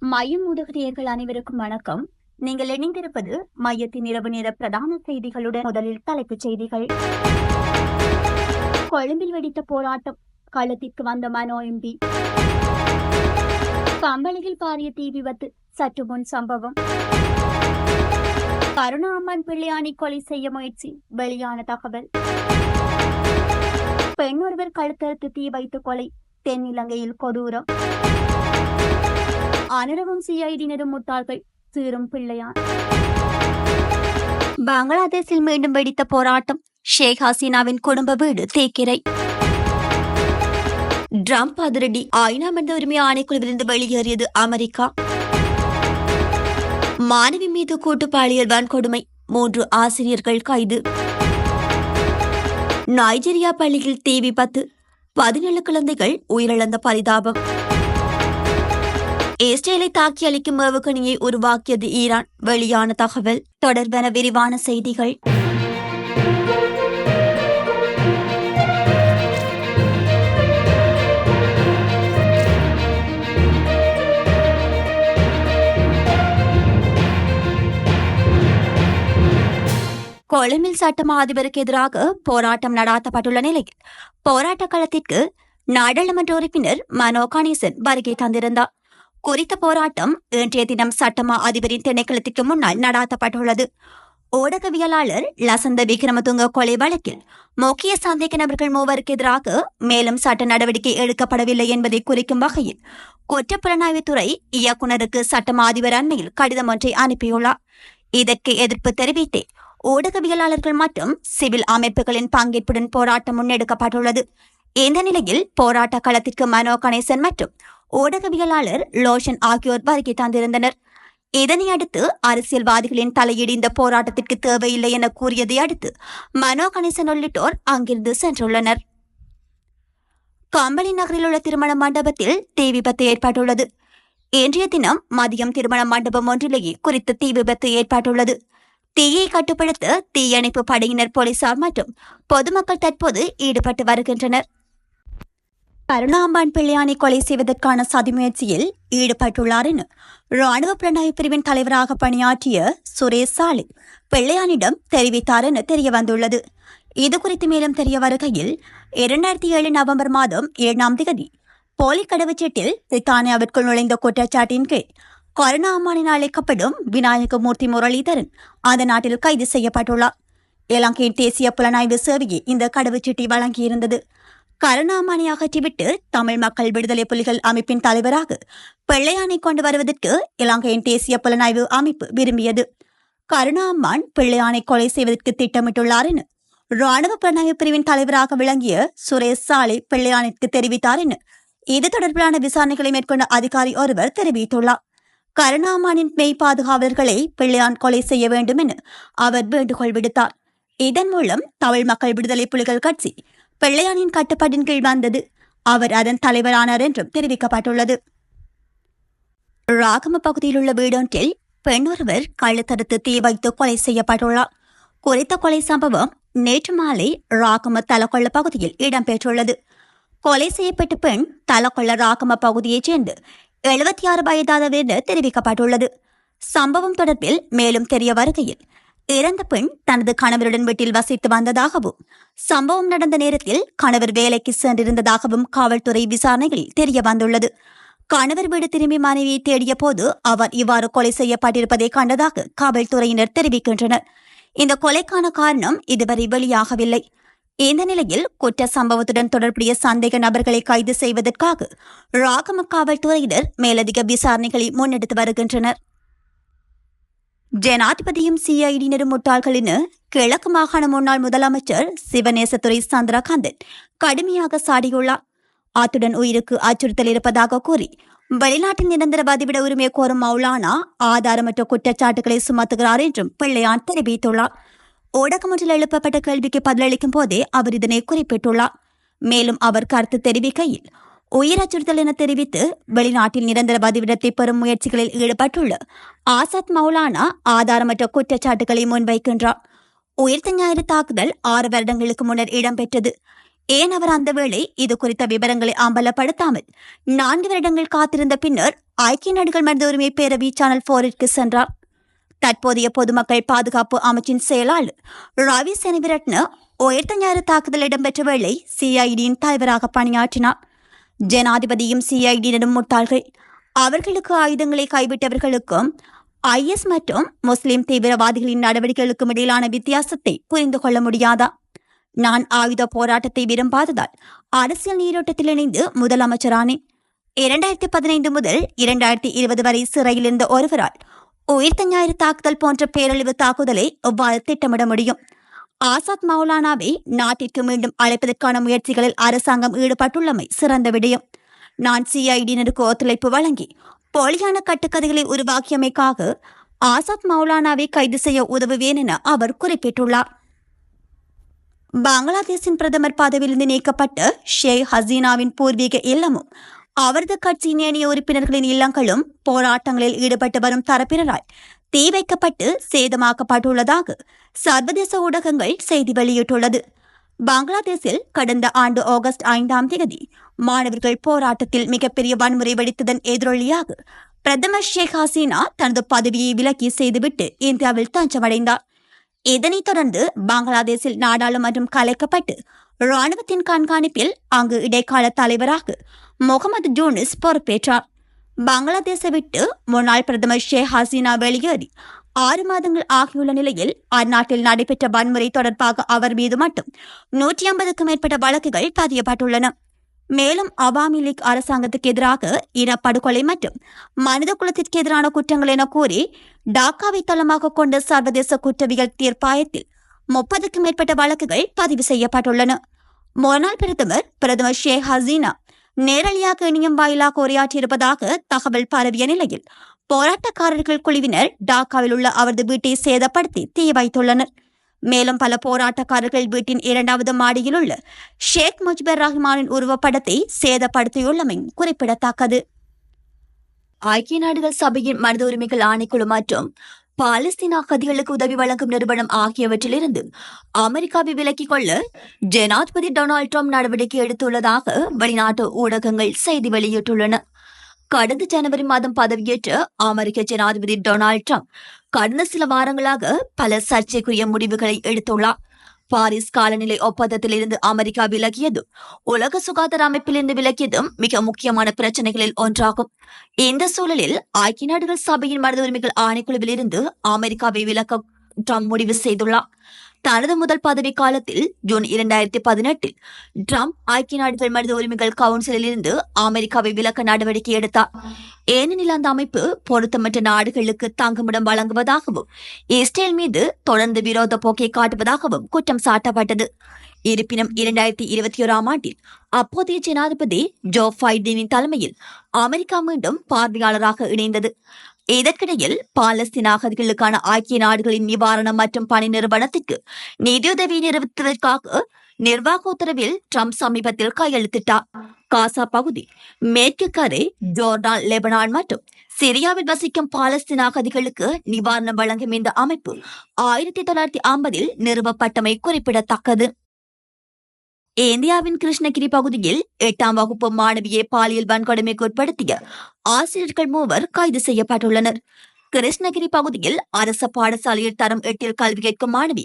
மையம் ஊடகரியர்கள் அனைவருக்கும் வணக்கம். நீங்கள் இணைந்திருப்பது மையத்தின் இரவு நேர பிரதான செய்திகளுடன் முதலில் தலைப்புச் செய்திகள். கொழும்பில் வெடித்த போராட்டம் களத்திற்கு வந்த மனோ எம்பி. கம்பளியில் பாரிய தீ விபத்து சற்று முன் சம்பவம். கருணாமன் பிள்ளையானை கொலை செய்ய முயற்சி வெளியான தகவல். பெண் ஒருவர் கழுத்தறுத்து தீ வைத்து கொலை தென்னிலங்கையில் கொடூரம். ஆனரவும் சிஐடியினரும் முட்டாள்கள் சீரும் பிள்ளையான் பங்களாதேஷில் மீண்டும் வெடித்த போராட்டம் ஷேக் ஹசீனாவின் குடும்ப வீடு தேக்கிரை. ட்ரம்ப் அதிரடி ஐநா மனித உரிமை ஆணைக்குழுவிலிருந்து வெளியேறியது அமெரிக்கா. மாணவி மீது கூட்டு பாலியல் வன்கொடுமை மூன்று ஆசிரியர்கள் கைது. நைஜீரியா பள்ளியில் தீ விபத்து பதினேழு குழந்தைகள் உயிரிழந்த பரிதாபம். இஸ்ரேலை தாக்கி அளிக்கும் ஏவுகணையை உருவாக்கியது ஈரான். வெளியான தகவல். தொடர்பென விரிவான செய்திகள். கொழும்பில் சட்டமா அதிபருக்கு எதிராக போராட்டம் நடாத்தப்பட்டுள்ள நிலையில் போராட்ட களத்திற்கு நாடாளுமன்ற உறுப்பினர் மனோ கணேசன் வருகை தந்திருந்தார். குறித்த போராட்டம் இன்றைய தினம் சட்டமா அதிபரின் திணைக்களத்திற்கு முன்னால் நடாத்தப்பட்டுள்ளது. ஊடகவியலாளர் லசந்த விக்ரமதுங்க கொலை வழக்கில் முக்கிய சந்தேக நபர்கள் மூவருக்கு எதிராக மேலும் சட்ட நடவடிக்கை எடுக்கப்படவில்லை என்பதை குறிக்கும் வகையில் குற்றப்புலனாய்வுத்துறை இயக்குநருக்கு சட்டமா அதிபர் அண்மையில் கடிதம் ஒன்றை அனுப்பியுள்ளார். இதற்கு எதிர்ப்பு தெரிவித்தே ஊடகவியலாளர்கள் மற்றும் சிவில் அமைப்புகளின் பங்கேற்புடன் போராட்டம் முன்னெடுக்கப்பட்டுள்ளது. இந்த நிலையில் போராட்ட களத்திற்கு மனோ கணேசன் மற்றும் ஊடகவியலாளர் லோஷன் ஆகியோர் வருகை தந்திருந்தனர். இதனை அடுத்து அரசியல்வாதிகளின் தலையீடு இந்த போராட்டத்திற்கு தேவையில்லை என கூறியதை அடுத்து மனோ கணேசன் உள்ளிட்டோர் அங்கிருந்து சென்றுள்ளனர். கம்பளி நகரில் உள்ள திருமண மண்டபத்தில் தீ விபத்து ஏற்பட்டுள்ளது. இன்றைய தினம் மதியம் திருமண மண்டபம் ஒன்றிலேயே குறித்த தீ விபத்து ஏற்பட்டுள்ளது. தீயை கட்டுப்படுத்த தீயணைப்பு படையினர் போலீசார் மற்றும் பொதுமக்கள் தற்போது ஈடுபட்டு வருகின்றனர். கருணாம்பான் பிள்ளையானை கொலை செய்வதற்கான சதி முயற்சியில் ஈடுபட்டுள்ளார் என ராணுவ புலனாய்வு பிரிவின் தலைவராக பணியாற்றிய சுரேஷ் சாலி பிள்ளையானிடம் தெரிவித்தார் என தெரிய வந்துள்ளது இது குறித்து மேலும் தெரிய வருகையில் இரண்டாயிரத்தி ஏழு நவம்பர் மாதம் ஏழாம் திகதி போலி கடவுச்சீட்டில் பிரித்தானியாவிற்குள் நுழைந்த குற்றச்சாட்டின் கீழ் கருணா அம்மானின் அழைக்கப்படும் விநாயகமூர்த்தி முரளிதரன் அந்த நாட்டில் கைது செய்யப்பட்டுள்ளார். இலங்கையின் தேசிய புலனாய்வு சேவையை இந்த கடவுச்சீட்டை வழங்கியிருந்தது. கருணாமணி அகற்றிவிட்டு தமிழ் மக்கள் விடுதலை புலிகள் அமைப்பின் தலைவராக பிள்ளையானை கொண்டு வருவதற்கு இலங்கையின் தேசிய புலனாய்வு அமைப்பு விரும்பியது. கருணாமான் பிள்ளையானை கொலை செய்வதற்கு திட்டமிட்டுள்ளார் என ராணுவ புலனாய்வு பிரிவின் தலைவராக விளங்கிய சுரேஷ் சாலை பிள்ளையானிற்கு தெரிவித்தார் என இது தொடர்பிலான விசாரணைகளை மேற்கொண்ட அதிகாரி ஒருவர் தெரிவித்துள்ளார். கருணாமானின் மெய் பாதுகாவலர்களை பிள்ளையான் கொலை செய்ய வேண்டும் என அவர் வேண்டுகோள் விடுத்தார். இதன் மூலம் தமிழ் மக்கள் விடுதலை புலிகள் கட்சி வெள்ளையானின் கட்டுப்பாட்டின் கீழ் வந்தது. அவர் அதன் தலைவரானார் என்றும் தெரிவிக்கப்பட்டுள்ளது. ராகம பகுதியில் உள்ள வீடொன்றில் பெண் ஒருவர் கள்ளத்தடுத்து தீ வைத்து கொலை செய்யப்பட்டுள்ளார். குறித்த கொலை சம்பவம் நேற்று மாலை ராகம தலக்கொள்ள பகுதியில் இடம்பெற்றுள்ளது. கொலை செய்யப்பட்ட பெண் தலக்கொள்ள ராகம பகுதியைச் சேர்ந்து எழுபத்தி ஆறு வயதானவர் என தெரிவிக்கப்பட்டுள்ளது. சம்பவம் தொடர்பில் மேலும் தெரிய வருகையில் இறந்த பெண் தனது கணவருடன் வீட்டில் வசித்து வந்ததாகவும் சம்பவம் நடந்த நேரத்தில் கணவர் வேலைக்கு சென்றிருந்ததாகவும் காவல்துறை விசாரணைகளில் தெரிய வந்துள்ளது. கணவர் வீடு திரும்பி மனைவியை தேடிய போது அவர் இவ்வாறு கொலை செய்யப்பட்டிருப்பதை கண்டதாக காவல்துறையினர் தெரிவிக்கின்றனர். இந்த கொலைக்கான காரணம் இதுவரை வெளியாகவில்லை. இந்த நிலையில் குற்ற சம்பவத்துடன் தொடர்புடைய சந்தேக நபர்களை கைது செய்வதற்காக ராகம காவல்துறையினர் மேலதிக விசாரணைகளை முன்னெடுத்து வருகின்றனர். ஜனாதிபதியும் சிஐடியினரும் முட்டாள்கள் என கிழக்கு மாகாண முன்னாள் முதலமைச்சர் சிவநேசத்துறை சந்திரகாந்தன் கடுமையாக சாடியுள்ளார். அத்துடன் உயிருக்கு அச்சுறுத்தல் இருப்பதாக கூறி வெளிநாட்டில் நிரந்தர பதிவிட உரிமை கோரும் மௌலானா ஆதாரமற்ற குற்றச்சாட்டுகளை சுமத்துகிறார் என்றும் பிள்ளையான் தெரிவித்துள்ளார். ஊடகம் ஒன்றில் எழுப்பப்பட்ட கேள்விக்கு பதிலளிக்கும் போதே அவர் இதனை குறிப்பிட்டுள்ளார். மேலும் அவர் கருத்து தெரிவிக்கையில் உயிர் அச்சுறுத்தல் என தெரிவித்து வெளிநாட்டில் நிரந்தர பதிவிடத்தை பெறும் முயற்சிகளில் ஈடுபட்டுள்ள ஆசாத் மௌலானா ஆதாரமற்ற குற்றச்சாட்டுகளை முன்வைக்கின்றார். உயிர்த்த ஞாயிறு தாக்குதல் ஆறு வருடங்களுக்கு முன்னர் இடம்பெற்றது. ஏன் அவர் அந்த வேளை இது குறித்த விவரங்களை அம்பலப்படுத்தாமல் நான்கு வருடங்கள் காத்திருந்த பின்னர் ஐக்கிய நாடுகள் மனித உரிமை பேரவை சேனல் போரிற்கு சென்றார். தற்போதைய பொதுமக்கள் பாதுகாப்பு அமைச்சின் செயலாளர் ரவி செனவிரட்ன உயர்த்தஞாறு தாக்குதல் இடம்பெற்ற வேளை சிஐடியின் தலைவராக பணியாற்றினார். ஜனாதிபதியும் சிஐடியினரும் முட்டாள்கள். அவர்களுக்கு ஆயுதங்களை கைவிட்டவர்களுக்கும் ஐஎஸ் மற்றும் முஸ்லிம் தீவிரவாதிகளின் நடவடிக்கைகளுக்கும் இடையிலான வித்தியாசத்தை புரிந்து கொள்ள முடியாதா? நான் ஆயுத போராட்டத்தை விரும்பாததால் அரசியல் நீரோட்டத்தில் இணைந்து முதலமைச்சரானேன் இரண்டாயிரத்தி பதினைந்து முதல் இரண்டாயிரத்தி இருபது வரை சிறையில் இருந்த ஒருவரால் உயிர்த்த ஞாயிறு தாக்குதல் போன்ற பேரழிவு தாக்குதலை எவ்வாறு திட்டமிட முடியும்? ஆசாத் மௌலானாவை நாட்டிற்கு மீண்டும் அழைப்பதற்கான முயற்சிகளில் அரசாங்கம் ஈடுபட்டுள்ளமை சிறந்த விடயம். நான் சிஐடியினருக்கு ஒத்துழைப்பு வழங்கி போலியான கட்டுக்கதைகளை உருவாக்கியமைக்காக ஆசாத் மௌலானாவை கைது செய்ய உதவுவேன் என அவர் குறிப்பிட்டுள்ளார். பங்களாதேஷின் பிரதமர் பதவியிலிருந்து நீக்கப்பட்ட ஷேக் ஹசீனாவின் பூர்வீக இல்லமும் அவரது கட்சியின் ஏனைய உறுப்பினர்களின் இல்லங்களும் போராட்டங்களில் ஈடுபட்டு வரும் தரப்பினரால் தீ வைக்கப்பட்டு சேதமாக்கப்பட்டுள்ளதாக சர்வதேச ஊடகங்கள் செய்தி வெளியிட்டுள்ளது. பங்களாதேஷில் கடந்த ஆண்டு ஆகஸ்ட் ஐந்தாம் தேதி மாணவர்கள் போராட்டத்தில் மிகப்பெரிய வன்முறை வெடித்ததன் எதிரொலியாக பிரதமர் ஷேக் ஹசீனா தனது பதவியை விலக்கி செய்துவிட்டு இந்தியாவில் தஞ்சமடைந்தார். இதனைத் தொடர்ந்து பங்களாதேஷில் நாடாளுமன்றம் கலைக்கப்பட்டு ராணுவத்தின் கண்காணிப்பில் அங்கு இடைக்கால தலைவராக முகமது ஜூனிஸ் பொறுப்பேற்றார். பங்களாதேசை விட்டு முன்னாள் பிரதமர் ஷேக் ஹசீனா வெளியேறி ஆறு மாதங்கள் ஆகியுள்ள நிலையில் அந்நாட்டில் நடைபெற்ற வன்முறை தொடர்பாக அவர் மீது மட்டும் நூற்றி ஐம்பதுக்கும் மேற்பட்ட வழக்குகள் பதியப்பட்டுள்ளன. மேலும் அவாமி லீக் அரசாங்கத்துக்கு எதிராக இனப்படுகொலை மற்றும் மனித குலத்திற்கு எதிரான குற்றங்கள் என கூறி டாக்காவை தளமாக கொண்ட சர்வதேச குற்றவியல் தீர்ப்பாயத்தில் முப்பதுக்கும் மேற்பட்ட வழக்குகள் பதிவு செய்யப்பட்டுள்ளன. முன்னாள் பிரதமர் பிரதமர் ஷேக் ஹசீனா நேரடியாக இணையம் வாயிலாக உரையாற்றியிருப்பதாக தகவல் பரவிய நிலையில் போராட்டக்காரர்கள் குழுவினர் டாக்காவில் உள்ள அவரது வீட்டை சேதப்படுத்தி தீ வைத்துள்ளனர் மேலும் பல போராட்டக்காரர்கள் வீட்டின் இரண்டாவது மாடியில் உள்ள ஷேக் முஜிபர் ரஹ்மானின் உருவப்படத்தை சேதப்படுத்தியுள்ளமை குறிப்பிடத்தக்கது. ஐக்கிய நாடுகள் சபையின் மனித உரிமைகள் ஆணைக்குழு மற்றும் பாலஸ்தீன அகதிகளுக்கு உதவி வழங்கும் நிறுவனம் ஆகியவற்றிலிருந்து அமெரிக்காவை விலக்கிக் கொள்ள ஜனாதிபதி டொனால்ட் ட்ரம்ப் நடவடிக்கை எடுத்துள்ளதாக வெளிநாட்டு ஊடகங்கள் செய்தி வெளியிட்டுள்ளன. கடந்த ஜனவரி மாதம் பதவியேற்ற அமெரிக்க ஜனாதிபதி டொனால்ட் ட்ரம்ப் கடந்த சில வாரங்களாக பல சர்ச்சைக்குரிய முடிவுகளை எடுத்துள்ளார். பாரிஸ் காலநிலை ஒப்பந்தத்தில் இருந்து அமெரிக்கா விலகியதும் உலக சுகாதார அமைப்பிலிருந்து விலகியதும் மிக முக்கியமான பிரச்சனைகளில் ஒன்றாகும். இந்த சூழலில் ஐக்கிய நாடுகள் சபையின் மனித உரிமைகள் ஆணைக்குழுவில் இருந்து அமெரிக்காவை விலக்க ட்ரம்ப் முடிவு செய்துள்ளார். தனது முதல் பதவி காலத்தில் ஜூன் இரண்டாயிரத்தி பதினெட்டில் ட்ரம்ப் ஐக்கிய நாடுகள் மனித உரிமைகள் கவுன்சிலில் இருந்து அமெரிக்காவை விலக்க நடவடிக்கை எடுத்தார். ஏனெனில் அந்த அமைப்பு பொருத்தமற்ற நாடுகளுக்கு தங்குமிடம் வழங்குவதாகவும் இஸ்ரேல் மீது தொடர்ந்து விரோத போக்கை காட்டுவதாகவும் குற்றம் சாட்டப்பட்டது. இருப்பினும் இரண்டாயிரத்தி இருபத்தி ஓராம் ஆண்டில் அப்போதைய ஜனாதிபதி ஜோ பைடனின் தலைமையில் அமெரிக்கா மீண்டும் பார்வையாளராக இணைந்தது. இதற்கிடையில் பாலஸ்தீன அகதிகளுக்கான ஐக்கிய நாடுகளின் நிவாரணம் மற்றும் பணி நிறுவனத்திற்கு நிதியுதவி நிறுவத்துவதற்காக நிர்வாக உத்தரவில் ட்ரம்ப் சமீபத்தில் கையெழுத்திட்டார். காசா பகுதி மேற்கு கரை ஜோர்டான் லெபனான் மற்றும் சிரியாவில் வசிக்கும் பாலஸ்தீன அகதிகளுக்கு நிவாரணம் வழங்கும் இந்த அமைப்பு ஆயிரத்தி தொள்ளாயிரத்தி ஐம்பதில் நிறுவப்பட்டமை குறிப்பிடத்தக்கது. இந்தியாவின் கிருஷ்ணகிரி பகுதியில் எட்டாம் வகுப்பு மாணவியை பாலியல் வன்கொடுமைக்கு உட்படுத்திய ஆசிரியர்கள் மூவர் கைது செய்யப்பட்டுள்ளனர். கிருஷ்ணகிரி பகுதியில் அரசு பாடசாலையில் தரம் எட்டில் கல்வி கேட்கும் மாணவி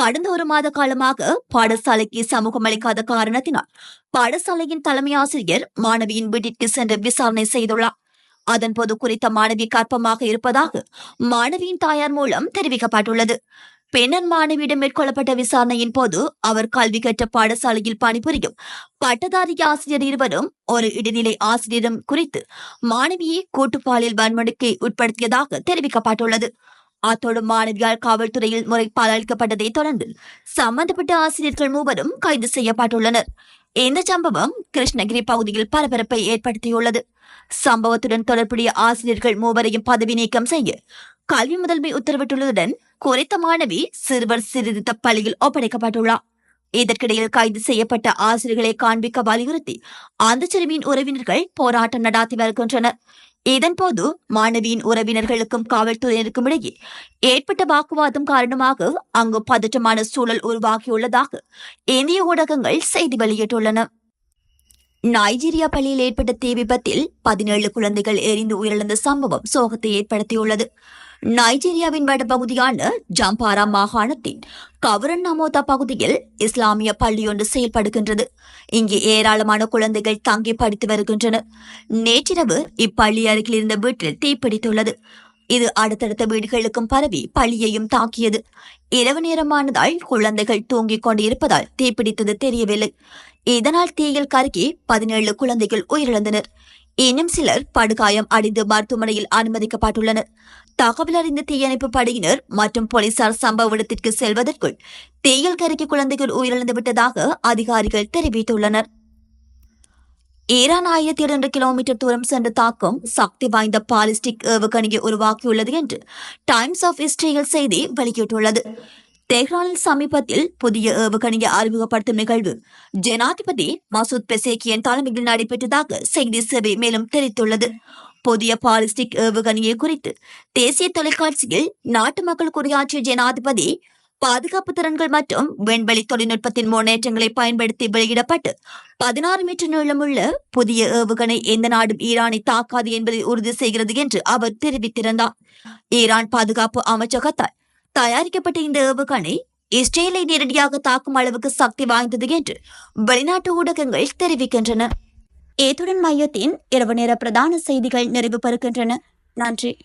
கடந்த ஒரு மாத காலமாக பாடசாலைக்கு சமூகம் அளிக்காத காரணத்தினால் பாடசாலையின் தலைமை ஆசிரியர் மாணவியின் வீட்டிற்கு சென்று விசாரணை செய்துள்ளார். அதன்போது குறித்த மாணவி கற்பமாக இருப்பதாக மாணவியின் தாயார் மூலம் தெரிவிக்கப்பட்டுள்ளது. பெண்ணன் மாணவியிடம் மேற்கொள்ளப்பட்ட விசாரணையின் போது அவர் கல்வி கற்ற பாடசாலையில் பணிபுரியும் பட்டதாரி ஆசிரியர் இருவரும் ஒரு இடைநிலை ஆசிரியரும் குறித்து மாணவியை கூட்டுப்பாலியல் வன்முறைக்கு உட்படுத்தியதாக தெரிவிக்கப்பட்டுள்ளது. அத்தோடு மாணவியால் காவல்துறையில் முறைப்பால் அளிக்கப்பட்டதை தொடர்ந்து சம்பந்தப்பட்ட ஆசிரியர்கள் மூவரும் கைது செய்யப்பட்டுள்ளனர். இந்த சம்பவம் கிருஷ்ணகிரி பகுதியில் பரபரப்பை ஏற்படுத்தியுள்ளது. சம்பவத்துடன் தொடர்புடைய ஆசிரியர்கள் மூவரையும் பதவி நீக்கம் செய்ய கல்வி முதன்மை உத்தரவிட்டுள்ளதுடன் குறித்த மாணவி சிறுவர் சீர்திருத்த பள்ளியில் ஒப்படைக்கப்பட்டுள்ளார். இதற்கிடையில் கைது செய்யப்பட்ட ஆசிரியர்களை காண்பிக்க வலியுறுத்தி அந்த சிறுமியின் உறவினர்கள் போராட்டம் நடாத்தி வருகின்றனர். இதன்போது மாணவியின் உறவினர்களுக்கும் காவல்துறையினருக்கும் இடையே ஏற்பட்ட வாக்குவாதம் காரணமாக அங்கு பதற்றமான சூழல் உருவாகியுள்ளதாக இந்திய ஊடகங்கள் செய்தி வெளியிட்டுள்ளன. நைஜீரியா பள்ளியில் ஏற்பட்ட தீ விபத்தில் பதினேழு குழந்தைகள் எரிந்து உயிரிழந்த சம்பவம் சோகத்தை ஏற்படுத்தியுள்ளது. நைஜீரியாவின் வடபகுதியான ஜம்பாரா மாகாணத்தின் கவரன் நமோதா பகுதியில் இஸ்லாமிய பள்ளியொன்று செயல்படுகின்றது. இங்கு ஏராளமான குழந்தைகள் தங்கி படித்து வருகின்றனர் நேற்றிரவு இப்பள்ளி அருகில் இருந்த வீட்டில் தீப்பிடித்துள்ளது. இது அடுத்தடுத்த வீடுகளுக்கும் பரவி பள்ளியையும் தாக்கியது. இரவு நேரமானதால் குழந்தைகள் தூங்கிக் கொண்டிருப்பதால் தீப்பிடித்தது தெரியவில்லை. இதனால் தீயில் கருகி பதினேழு குழந்தைகள் உயிரிழந்தனர். இன்னும் சிலர் படுகாயம் அடைந்து மருத்துவமனையில் அனுமதிக்கப்பட்டுள்ளனர். தகவல் அறிந்த தீயணைப்பு படையினர் மற்றும் போலீசார் சம்பவ இடத்திற்கு செல்வதற்குள் தீயில் கருகி குழந்தைகள் உயிரிழந்து விட்டதாக அதிகாரிகள் தெரிவித்துள்ளனர். ஈரான் ஆயிரத்தி இரண்டு கிலோமீட்டர் தூரம் சென்று தாக்கும் சக்தி வாய்ந்த பாலிஸ்டிக் ஏவுகணையை உருவாக்கியுள்ளது என்று டைம்ஸ் ஆஃப் இஸ்ரேல் செய்தி வெளியிட்டுள்ளது. தெஹ்ரானில் சமீபத்தில் புதிய ஏவுகணையை அறிமுகப்படுத்தும் நிகழ்வு ஜனாதிபதி மசூத் பெசேக்கியன் தலைமையில் நடைபெற்றதாக செய்தி சேவை மேலும் தெரிவித்துள்ளது. புதிய பாலிஸ்டிக் ஏவுகணையை குறித்து தேசிய தொலைக்காட்சியில் நாட்டு மக்கள் உரையாற்றிய ஜனாதிபதி பாதுகாப்பு திறன்கள் மற்றும் விண்வெளி தொழில்நுட்பத்தின் முன்னேற்றங்களை பயன்படுத்தி வெளியிடப்பட்டு பதினாறு மீட்டர் நீளமுள்ள புதிய ஏவுகணை எந்த நாடும் ஈரானை தாக்காது என்பதை உறுதி செய்கிறது என்று அவர் தெரிவித்திருந்தார். ஈரான் பாதுகாப்பு அமைச்சகத்தால் தயாரிக்கப்பட்ட இந்த ஏவுகணை இஸ்ரேலை நேரடியாக தாக்கும் அளவுக்கு சக்தி வாய்ந்தது என்று வெளிநாட்டு ஊடகங்கள் தெரிவிக்கின்றன. ஏதுடன் மையத்தின் இரவு நேர பிரதான செய்திகள் நிறைவு பெறுகின்றன. நன்றி.